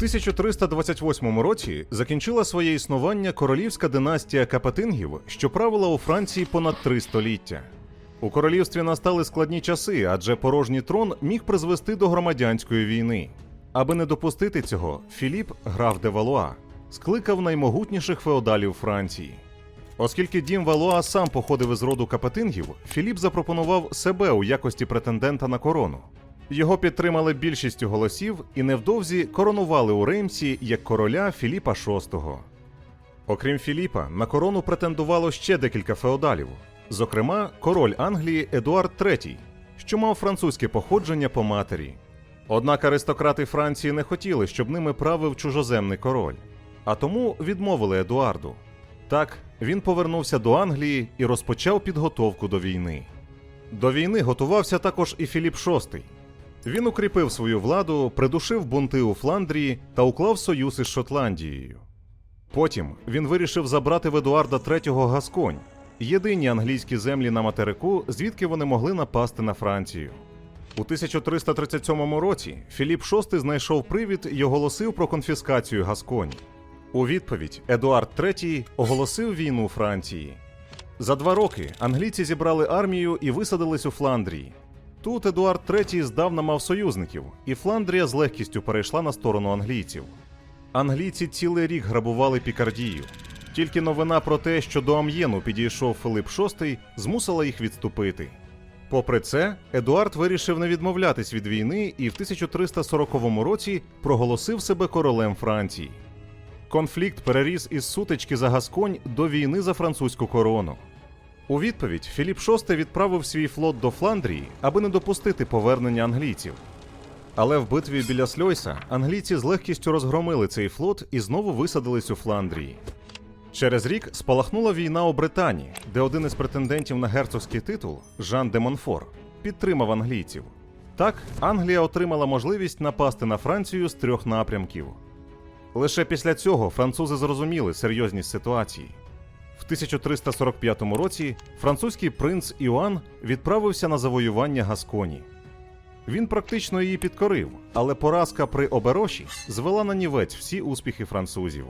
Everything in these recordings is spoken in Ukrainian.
1328 році закінчила своє існування королівська династія Капетингів, що правила у Франції понад три століття. У королівстві настали складні часи, адже порожній трон міг призвести до громадянської війни. Аби не допустити цього, Філіп, граф де Валуа, скликав наймогутніших феодалів Франції. Оскільки дім Валуа сам походив із роду Капетингів, Філіп запропонував себе у якості претендента на корону. Його підтримали більшістю голосів і невдовзі коронували у Реймсі як короля Філіпа VI. Окрім Філіпа, на корону претендувало ще декілька феодалів, зокрема, король Англії Едуард III, що мав французьке походження по матері. Однак аристократи Франції не хотіли, щоб ними правив чужоземний король, а тому відмовили Едуарду. Так, він повернувся до Англії і розпочав підготовку до війни. До війни готувався також і Філіп VI. Він укріпив свою владу, придушив бунти у Фландрії та уклав союз із Шотландією. Потім він вирішив забрати в Едуарда III Гасконь, єдині англійські землі на материку, звідки вони могли напасти на Францію. У 1337 році Філіп VI знайшов привід і оголосив про конфіскацію Гасконі. У відповідь Едуард III оголосив війну Франції. За два роки англійці зібрали армію і висадились у Фландрії. Тут Едуард III здавна мав союзників, і Фландрія з легкістю перейшла на сторону англійців. Англійці цілий рік грабували Пікардію. Тільки новина про те, що до Амьєну підійшов Филип VI, змусила їх відступити. Попри це, Едуард вирішив не відмовлятись від війни і в 1340 році проголосив себе королем Франції. Конфлікт переріс із сутички за Гасконь до війни за французьку корону. У відповідь Філіп VI відправив свій флот до Фландрії, аби не допустити повернення англійців. Але в битві біля Сльойса англійці з легкістю розгромили цей флот і знову висадились у Фландрії. Через рік спалахнула війна у Британії, де один із претендентів на герцогський титул, Жан де Монфор, підтримав англійців. Так, Англія отримала можливість напасти на Францію з трьох напрямків. Лише після цього французи зрозуміли серйозність ситуації. В 1345 році французький принц Іоанн відправився на завоювання Гасконі. Він практично її підкорив, але поразка при обероші звела на нівець всі успіхи французів.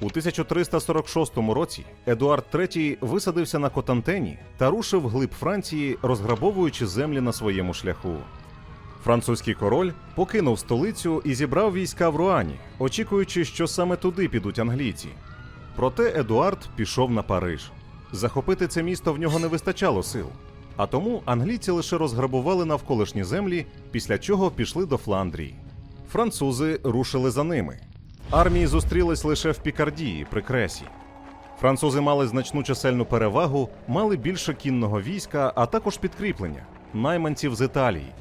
У 1346 році Едуард III висадився на Котантені та рушив глиб Франції, розграбовуючи землі на своєму шляху. Французький король покинув столицю і зібрав війська в Руані, очікуючи, що саме туди підуть англійці. Проте Едуард пішов на Париж. Захопити це місто в нього не вистачало сил, а тому англійці лише розграбували навколишні землі, після чого пішли до Фландрії. Французи рушили за ними. Армії зустрілись лише в Пікардії при Кресі. Французи мали значну чисельну перевагу, мали більше кінного війська, а також підкріплення найманців з Італії.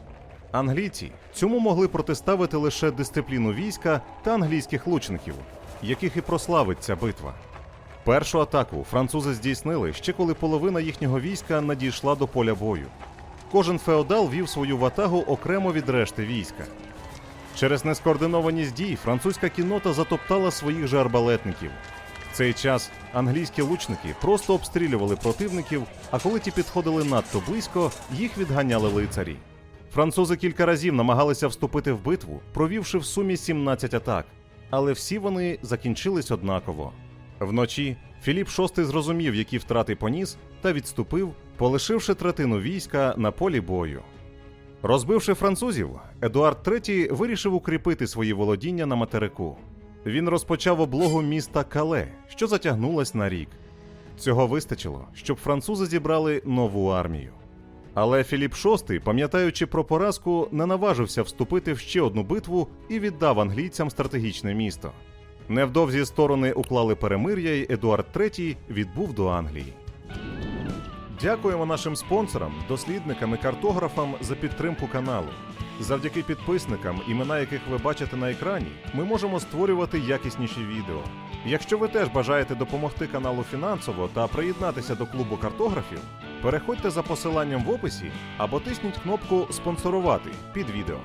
Англійці цьому могли протиставити лише дисципліну війська та англійських лучників, яких і прославить ця битва. Першу атаку французи здійснили ще коли половина їхнього війська надійшла до поля бою. Кожен феодал вів свою ватагу окремо від решти війська. Через нескоординованість дій французька кіннота затоптала своїх же арбалетників. В цей час англійські лучники просто обстрілювали противників, а коли ті підходили надто близько, їх відганяли лицарі. Французи кілька разів намагалися вступити в битву, провівши в сумі 17 атак, але всі вони закінчились однаково. Вночі Філіп VI зрозумів, які втрати поніс, та відступив, полишивши третину війська на полі бою. Розбивши французів, Едуард III вирішив укріпити свої володіння на материку. Він розпочав облогу міста Кале, що затягнулась на рік. Цього вистачило, щоб французи зібрали нову армію. Але Філіп VI, пам'ятаючи про поразку, не наважився вступити в ще одну битву і віддав англійцям стратегічне місто. Невдовзі сторони уклали перемир'я, і Едуард III відбув до Англії. Дякуємо нашим спонсорам, дослідникам і картографам за підтримку каналу. Завдяки підписникам, імена яких ви бачите на екрані, ми можемо створювати якісніші відео. Якщо ви теж бажаєте допомогти каналу фінансово та приєднатися до клубу картографів, переходьте за посиланням в описі або тисніть кнопку Спонсорувати під відео.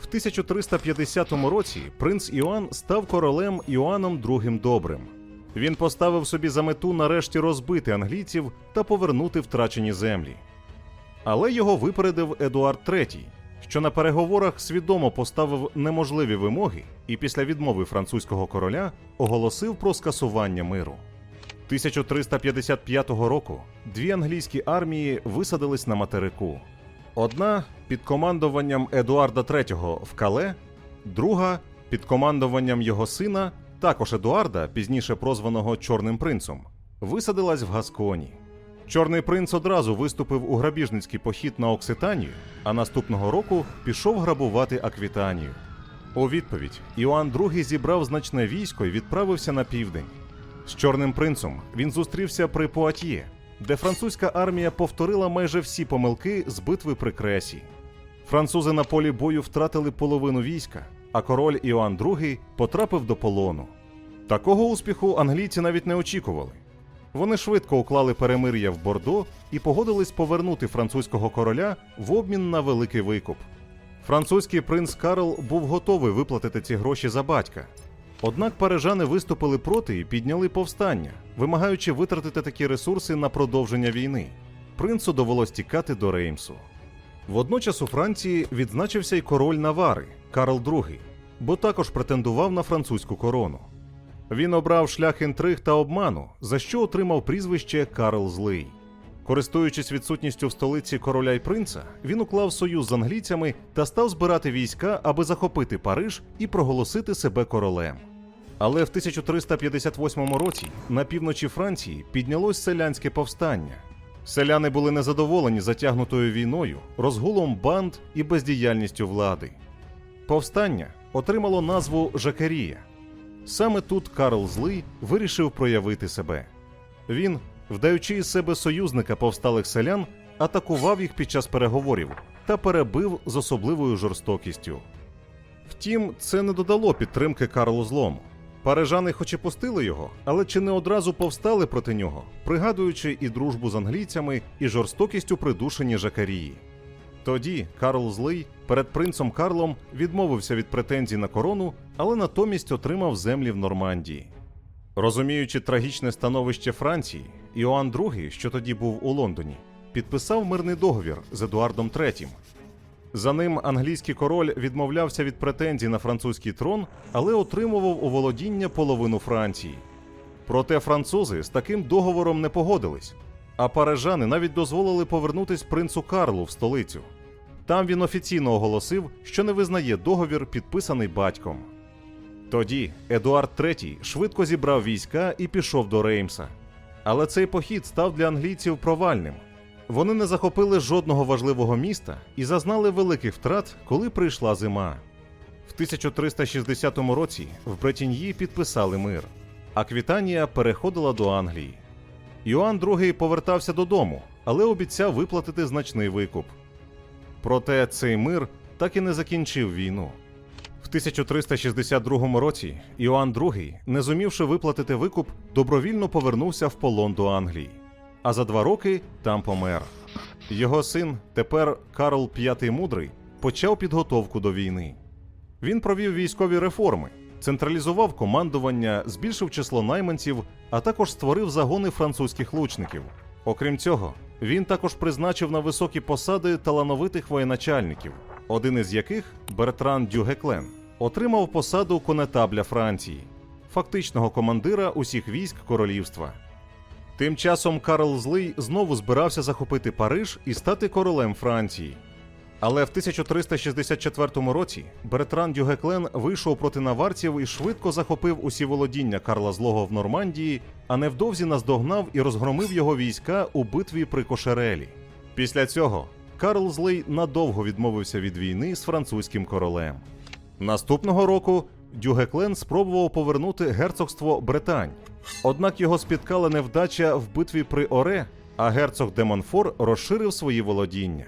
В 1350 році принц Іоанн став королем Іоанном II Добрим. Він поставив собі за мету нарешті розбити англійців та повернути втрачені землі. Але його випередив Едуард III, що на переговорах свідомо поставив неможливі вимоги і після відмови французького короля оголосив про скасування миру. 1355 року дві англійські армії висадились на материку. Одна під командуванням Едуарда III в Кале, друга під командуванням його сина, також Едуарда, пізніше прозваного Чорним принцем, висадилась в Гасконі. Чорний принц одразу виступив у грабіжницький похід на Окситанію, а наступного року пішов грабувати Аквітанію. У відповідь Іоанн II зібрав значне військо і відправився на південь. З Чорним принцем він зустрівся при Пуатьє, де французька армія повторила майже всі помилки з битви при Кресі. Французи на полі бою втратили половину війська, а король Іоанн II потрапив до полону. Такого успіху англійці навіть не очікували. Вони швидко уклали перемир'я в Бордо і погодились повернути французького короля в обмін на великий викуп. Французький принц Карл був готовий виплатити ці гроші за батька. Однак парижани виступили проти і підняли повстання, вимагаючи витратити такі ресурси на продовження війни. Принцу довелось тікати до Реймсу. Водночас у Франції відзначився й король Навари Карл II, бо також претендував на французьку корону. Він обрав шлях інтриг та обману, за що отримав прізвище Карл Злий. Користуючись відсутністю в столиці короля й принца, він уклав союз з англійцями та став збирати війська, аби захопити Париж і проголосити себе королем. Але в 1358 році на півночі Франції піднялось селянське повстання. Селяни були незадоволені затягнутою війною, розгулом банд і бездіяльністю влади. Повстання отримало назву Жакерія. Саме тут Карл Злий вирішив проявити себе. Він, вдаючи із себе союзника повсталих селян, атакував їх під час переговорів та перебив з особливою жорстокістю. Втім, це не додало підтримки Карлу Злому. Парижани хоч і пустили його, але чи не одразу повстали проти нього, пригадуючи і дружбу з англійцями, і жорстокістю придушені Жакарії. Тоді Карл Злий перед принцем Карлом відмовився від претензій на корону, але натомість отримав землі в Нормандії. Розуміючи трагічне становище Франції, Іоанн II, що тоді був у Лондоні, підписав мирний договір з Едуардом III. За ним англійський король відмовлявся від претензій на французький трон, але отримував у володіння половину Франції. Проте французи з таким договором не погодились, а парижани навіть дозволили повернутись принцу Карлу в столицю. Там він офіційно оголосив, що не визнає договір, підписаний батьком. Тоді Едуард III швидко зібрав війська і пішов до Реймса. Але цей похід став для англійців провальним. Вони не захопили жодного важливого міста і зазнали великих втрат, коли прийшла зима. В 1360 році в Бретіньї підписали мир, а Квітанія переходила до Англії. Йоанн II повертався додому, але обіцяв виплатити значний викуп. Проте цей мир так і не закінчив війну. В 1362 році Іоанн II, не зумівши виплатити викуп, добровільно повернувся в полон до Англії, а за два роки там помер. Його син, тепер Карл V Мудрий, почав підготовку до війни. Він провів військові реформи, централізував командування, збільшив число найманців, а також створив загони французьких лучників. Окрім цього, він також призначив на високі посади талановитих воєначальників, один із яких, Бертран Дюгеклен, отримав посаду конетабля Франції, фактичного командира усіх військ королівства. Тим часом Карл Злий знову збирався захопити Париж і стати королем Франції. Але в 1364 році Бертран Дюгеклен вийшов проти наварців і швидко захопив усі володіння Карла Злого в Нормандії, а невдовзі наздогнав і розгромив його війська у битві при Кошерелі. Після цього Карл Злий надовго відмовився від війни з французьким королем. Наступного року Дюгеклен спробував повернути герцогство Бретань, однак його спіткала невдача в битві при Оре, а герцог де Монфор розширив свої володіння.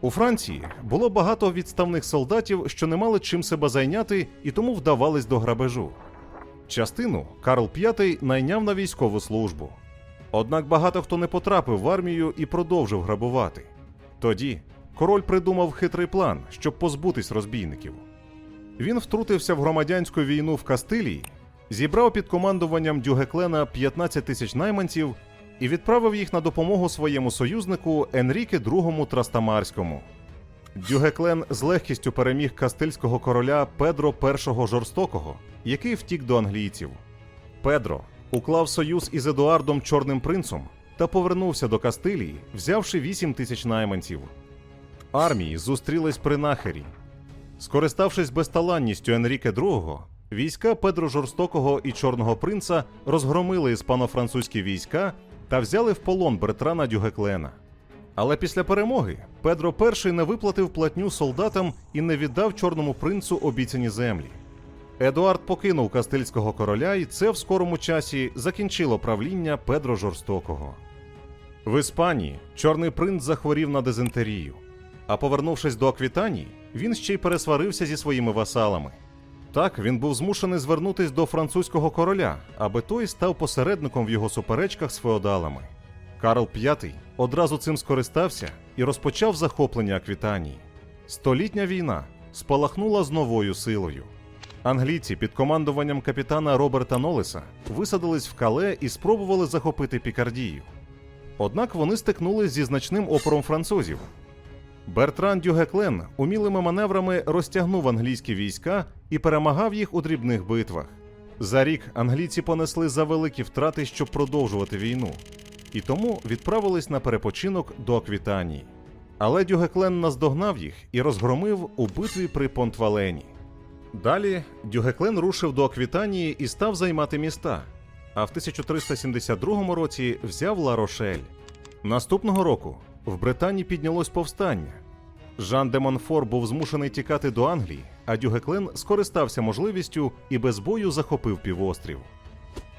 У Франції було багато відставних солдатів, що не мали чим себе зайняти і тому вдавались до грабежу. Частину Карл V найняв на військову службу. Однак багато хто не потрапив в армію і продовжив грабувати. Тоді король придумав хитрий план, щоб позбутись розбійників. Він втрутився в громадянську війну в Кастилії, зібрав під командуванням Дюгеклена 15 тисяч найманців і відправив їх на допомогу своєму союзнику Енріке II Трастамарському. Дюгеклен з легкістю переміг кастильського короля Педро І жорстокого, який втік до англійців. Педро уклав союз із Едуардом Чорним принцем та повернувся до Кастилії, взявши 8 тисяч найманців. Армії зустрілись при Нахері. Скориставшись безталанністю Енріке II, війська Педро Жорстокого і Чорного принца розгромили іспано-французькі війська та взяли в полон Бертрана Дюгеклена. Але після перемоги Педро І не виплатив платню солдатам і не віддав чорному принцу обіцяні землі. Едуард покинув кастильського короля, і це в скорому часі закінчило правління Педро Жорстокого. В Іспанії чорний принц захворів на дизентерію. А повернувшись до Аквітанії, він ще й пересварився зі своїми васалами. Так він був змушений звернутись до французького короля, аби той став посередником в його суперечках з феодалами. Карл V одразу цим скористався і розпочав захоплення Аквітанії. Столітня війна спалахнула з новою силою. Англійці під командуванням капітана Роберта Нолеса висадились в Кале і спробували захопити Пікардію. Однак вони стикнулись зі значним опором французів. Бертран Дюгеклен умілими маневрами розтягнув англійські війська і перемагав їх у дрібних битвах. За рік англійці понесли за великі втрати, щоб продовжувати війну, і тому відправились на перепочинок до Аквітанії. Але Дюгеклен наздогнав їх і розгромив у битві при Понтвалені. Далі Дюгеклен рушив до Аквітанії і став займати міста. А в 1372 році взяв Ла-Рошель. Наступного року в Британії піднялось повстання. Жан де Монфор був змушений тікати до Англії, а Дюгеклен скористався можливістю і без бою захопив півострів.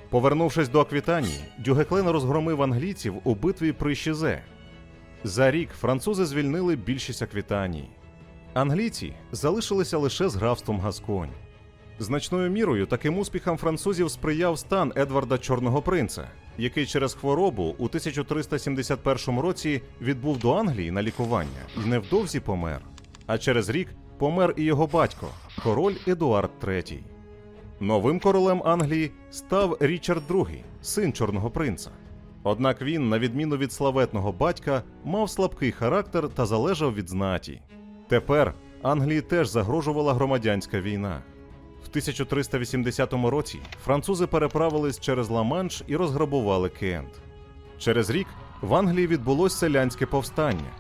Повернувшись до Аквітанії, Дюгеклен розгромив англійців у битві при Щезе. За рік французи звільнили більшість Аквітанії. Англійці залишилися лише з графством Гасконь. Значною мірою таким успіхам французів сприяв стан Едварда Чорного принца, який через хворобу у 1371 році відбув до Англії на лікування і невдовзі помер. А через рік помер і його батько, король Едуард III. Новим королем Англії став Річард II, син Чорного принца. Однак він, на відміну від славетного батька, мав слабкий характер та залежав від знаті. Тепер Англії теж загрожувала громадянська війна. В 1380 році французи переправились через Ла-Манш і розграбували Кент. Через рік в Англії відбулось селянське повстання.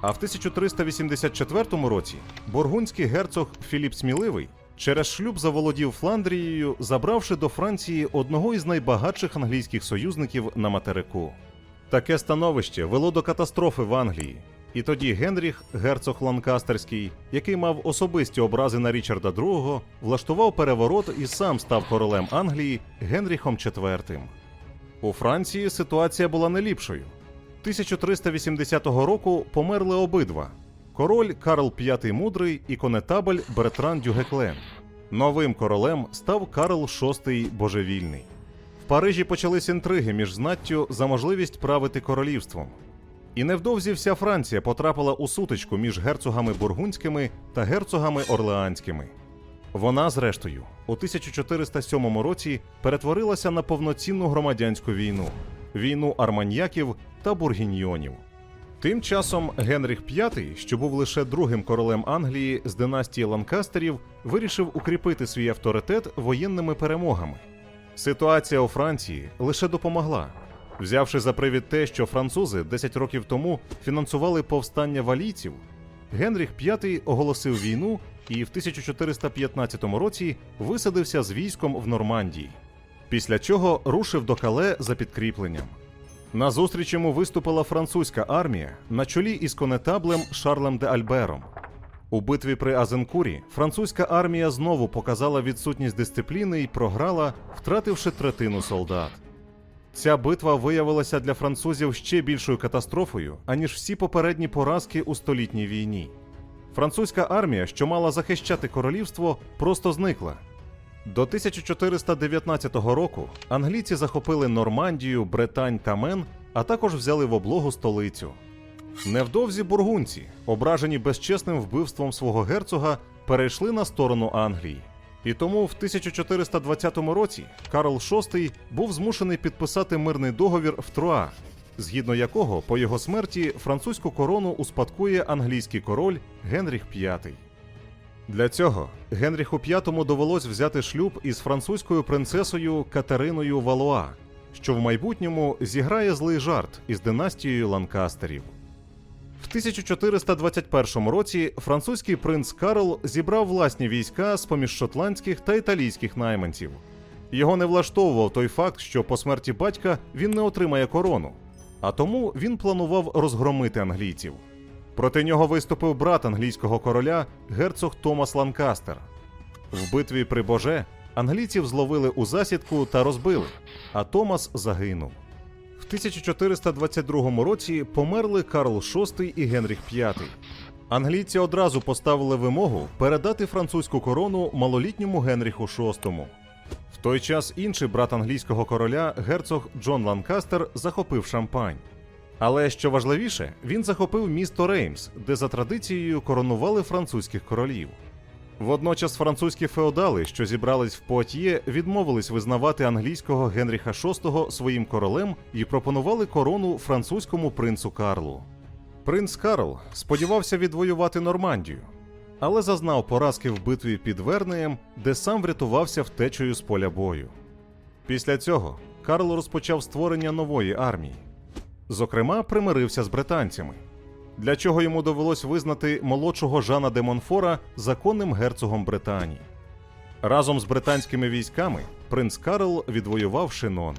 А в 1384 році бургундський герцог Філіп Сміливий через шлюб заволодів Фландрією, забравши до Франції одного із найбагатших англійських союзників на материку. Таке становище вело до катастрофи в Англії. І тоді Генріх, герцог Ланкастерський, який мав особисті образи на Річарда II, влаштував переворот і сам став королем Англії Генріхом IV. У Франції ситуація була не ліпшою. 1380 року померли обидва: король Карл V Мудрий і конетабель Бертран Дюгеклен. Новим королем став Карл VI Божевільний. В Парижі почались інтриги між знаттю за можливість правити королівством. І невдовзі вся Франція потрапила у сутичку між герцогами бургундськими та герцогами орлеанськими. Вона, зрештою, у 1407 році перетворилася на повноцінну громадянську війну війну арманьяків та бургіньйонів. Тим часом Генріх V, що був лише другим королем Англії з династії Ланкастерів, вирішив укріпити свій авторитет воєнними перемогами. Ситуація у Франції лише допомогла. Взявши за привід те, що французи 10 років тому фінансували повстання валійців, Генріх V оголосив війну і в 1415 році висадився з військом в Нормандії, після чого рушив до Кале за підкріпленням. На зустріч йому виступила французька армія на чолі із конетаблем Шарлем де Альбером. У битві при Азенкурі французька армія знову показала відсутність дисципліни і програла, втративши третину солдат. Ця битва виявилася для французів ще більшою катастрофою, аніж всі попередні поразки у столітній війні. Французька армія, що мала захищати королівство, просто зникла. До 1419 року англійці захопили Нормандію, Бретань та Мен, а також взяли в облогу столицю. Невдовзі бургунці, ображені безчесним вбивством свого герцога, перейшли на сторону Англії. І тому в 1420 році Карл VI був змушений підписати мирний договір в Труа, згідно якого по його смерті французьку корону успадкує англійський король Генріх V. Для цього Генріху V довелось взяти шлюб із французькою принцесою Катериною Валуа, що в майбутньому зіграє злий жарт із династією Ланкастерів. В 1421 році французький принц Карл зібрав власні війська з поміж шотландських та італійських найманців. Його не влаштовував той факт, що по смерті батька він не отримає корону, а тому він планував розгромити англійців. Проти нього виступив брат англійського короля герцог Томас Ланкастер. В битві при Боже англійців зловили у засідку та розбили, а Томас загинув. В 1422 році померли Карл VI і Генріх V. Англійці одразу поставили вимогу передати французьку корону малолітньому Генріху VI. В той час інший брат англійського короля, герцог Джон Ланкастер, захопив шампань. Але що важливіше, він захопив місто Реймс, де за традицією коронували французьких королів. Водночас французькі феодали, що зібрались в Пуатьє, відмовились визнавати англійського Генріха VI своїм королем і пропонували корону французькому принцу Карлу. Принц Карл сподівався відвоювати Нормандію, але зазнав поразки в битві під Вернеєм, де сам врятувався втечею з поля бою. Після цього Карл розпочав створення нової армії. Зокрема, примирився з британцями, для чого йому довелось визнати молодшого Жана де Монфора законним герцогом Британії. Разом з британськими військами принц Карл відвоював Шинон.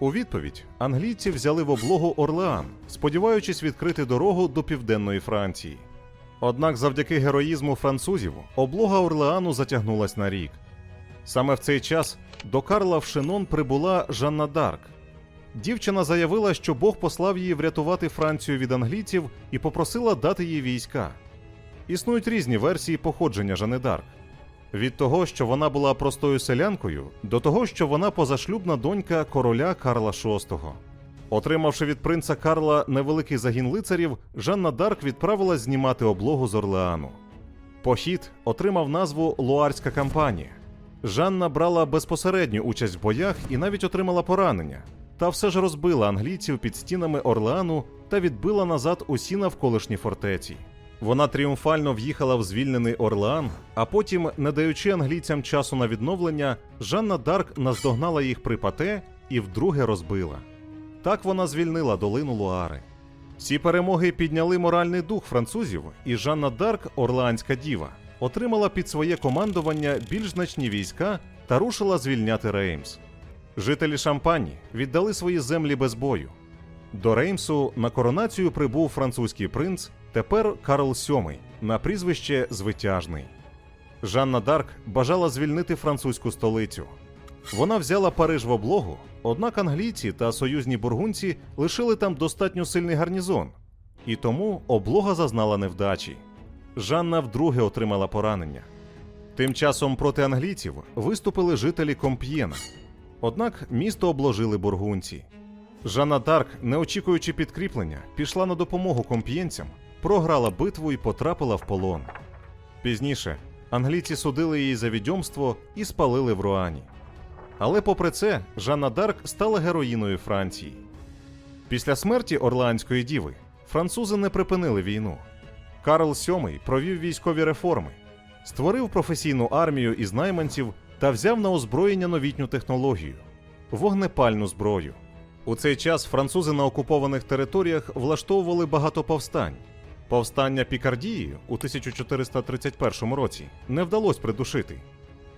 У відповідь англійці взяли в облогу Орлеан, сподіваючись відкрити дорогу до південної Франції. Однак, завдяки героїзму французів, облога Орлеану затягнулась на рік. Саме в цей час до Карла в Шинон прибула Жанна Дарк. Дівчина заявила, що Бог послав її врятувати Францію від англійців і попросила дати їй війська. Існують різні версії походження Жанни Дарк. Від того, що вона була простою селянкою, до того, що вона позашлюбна донька короля Карла VI. Отримавши від принца Карла невеликий загін лицарів, Жанна Дарк відправилась знімати облогу з Орлеану. Похід отримав назву Луарська кампанія. Жанна брала безпосередню участь в боях і навіть отримала поранення, та все ж розбила англійців під стінами Орлеану та відбила назад усі навколишні фортеці. Вона тріумфально в'їхала в звільнений Орлеан, а потім, не даючи англійцям часу на відновлення, Жанна Дарк наздогнала їх при пате і вдруге розбила. Так вона звільнила долину Луари. Ці перемоги підняли моральний дух французів, і Жанна Дарк, Орлеанська діва, отримала під своє командування більш значні війська та рушила звільняти Реймс. Жителі Шампані віддали свої землі без бою. До Реймсу на коронацію прибув французький принц, тепер Карл VII, на прізвище Звитяжний. Жанна Дарк бажала звільнити французьку столицю. Вона взяла Париж в облогу, однак англійці та союзні бургунці лишили там достатньо сильний гарнізон, і тому облога зазнала невдачі. Жанна вдруге отримала поранення. Тим часом проти англійців виступили жителі Комп'єна. Однак місто обложили бургунці. Жанна Дарк, не очікуючи підкріплення, пішла на допомогу комп'єнцям, програла битву і потрапила в полон. Пізніше англійці судили її за відьомство і спалили в Руані. Але попри це, Жанна Дарк стала героїною Франції. Після смерті Орлеанської діви французи не припинили війну. Карл VII провів військові реформи, створив професійну армію із найманців та взяв на озброєння новітню технологію вогнепальну зброю. У цей час французи на окупованих територіях влаштовували багато повстань. Повстання Пікардії у 1431 році не вдалося придушити.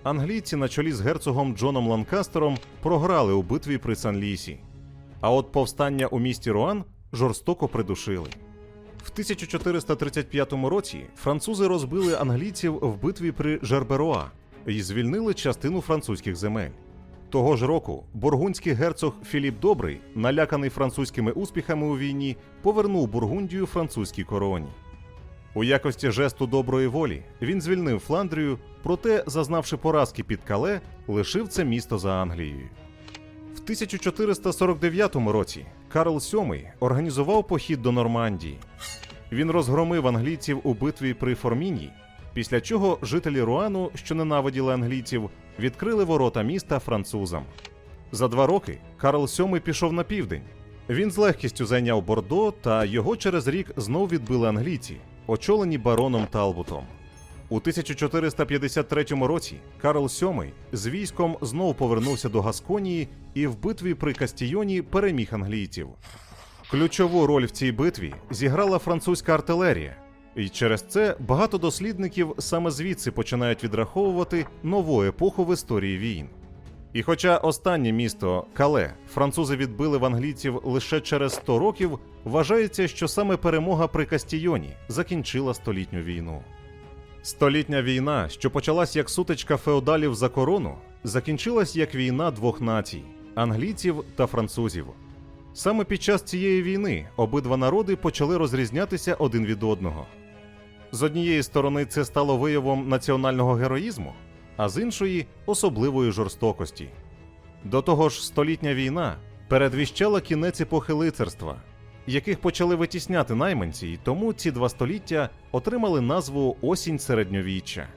Англійці на чолі з герцогом Джоном Ланкастером програли у битві при Сан-Лісі. А от повстання у місті Руан жорстоко придушили. В 1435 році французи розбили англійців в битві при Жерберуа і звільнили частину французьких земель. Того ж року бургундський герцог Філіп Добрий, наляканий французькими успіхами у війні, повернув Бургундію французькій короні. У якості жесту доброї волі він звільнив Фландрію, проте, зазнавши поразки під Кале, лишив це місто за Англією. В 1449 році Карл VII організував похід до Нормандії. Він розгромив англійців у битві при Формінії, після чого жителі Руану, що ненавиділи англійців, відкрили ворота міста французам. За два роки Карл VII пішов на південь. Він з легкістю зайняв Бордо, та його через рік знов відбили англійці, очолені бароном Талбутом. У 1453 році Карл VII з військом знов повернувся до Гасконії і в битві при Кастійоні переміг англійців. Ключову роль в цій битві зіграла французька артилерія, і через це багато дослідників саме звідси починають відраховувати нову епоху в історії війн. І хоча останнє місто Кале французи відбили в англійців лише через 100 років, вважається, що саме перемога при Кастійоні закінчила столітню війну. Столітня війна, що почалась як сутичка феодалів за корону, закінчилась як війна двох націй англійців та французів. Саме під час цієї війни обидва народи почали розрізнятися один від одного. З однієї сторони, це стало виявом національного героїзму, а з іншої особливої жорстокості. До того ж, столітня війна передвіщала кінець епохи лицарства, яких почали витісняти найманці, і тому ці два століття отримали назву Осінь середньовіччя.